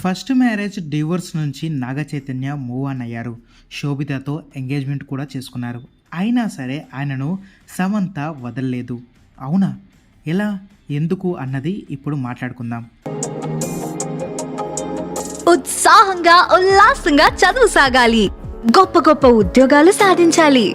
First marriage divorce నుంచి Naga Chaitanya move on అయ్యారు. శోభితతో engagement కూడా చేసుకున్నారు. అయినా సరే ఆయనను సమంత వదలలేదు. అవునా? ఎలా? ఎందుకు అన్నది ఇప్పుడు మాట్లాడుకుందాం. ఉత్సాహంగా ఉల్లాసంగా చదువు సాగాలి. గొప్ప గొప్ప ఉద్యోగాలు సాధించాలి.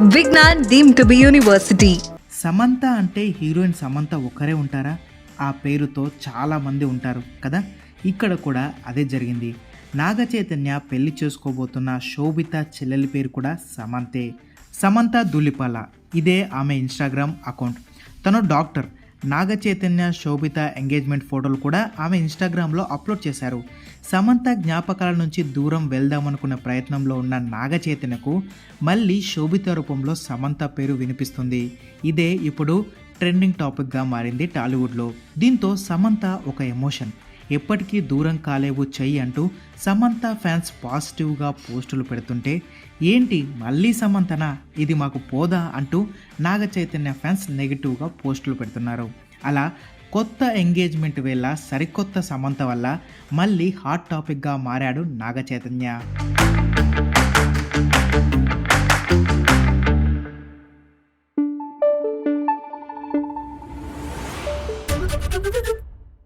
Vignan deem to be university. Samantha అంటే హీరోయిన్ సమంత ఒక్కరే ఉంటారా? ఆ పేరుతో చాలామంది ఉంటారు కదా? ఇక్కడ కూడా అదే జరిగింది. నాగచైతన్య పెళ్ళి చేసుకోబోతున్న శోభిత చెల్లెలి పేరు కూడా సమంతే. సమంత దులిపాల. ఇదే ఆమె ఇన్స్టాగ్రామ్ అకౌంట్ తను డాక్టర్. నాగచైతన్య శోభిత ఎంగేజ్మెంట్ ఫోటోలు కూడా ఆమె ఇన్స్టాగ్రామ్లో అప్లోడ్ చేశారు. సమంత జ్ఞాపకాల నుంచి దూరం వెళ్దామనుకున్న ప్రయత్నంలో ఉన్న నాగచైతన్యకు మళ్ళీ శోభిత రూపంలో సమంత పేరు వినిపిస్తుంది. ఇదే ఇప్పుడు ట్రెండింగ్ టాపిక్గా మారింది టాలీవుడ్లో దీంతో సమంత ఒక ఎమోషన్ ఎప్పటికీ దూరం కాలేవు చెయ్యి అంటూ సమంత ఫ్యాన్స్ పాజిటివ్గా పోస్టులు పెడుతుంటే ఏంటి మళ్ళీ సమంతనా? ఇది మాకు పోదా? అంటూ నాగ చైతన్య ఫ్యాన్స్ నెగిటివ్గా పోస్టులు పెడుతున్నారు. అలా కొత్త ఎంగేజ్మెంట్ వేళ సరికొత్త సమంత వల్ల మళ్ళీ హాట్ టాపిక్గా మారాడు నాగ చైతన్య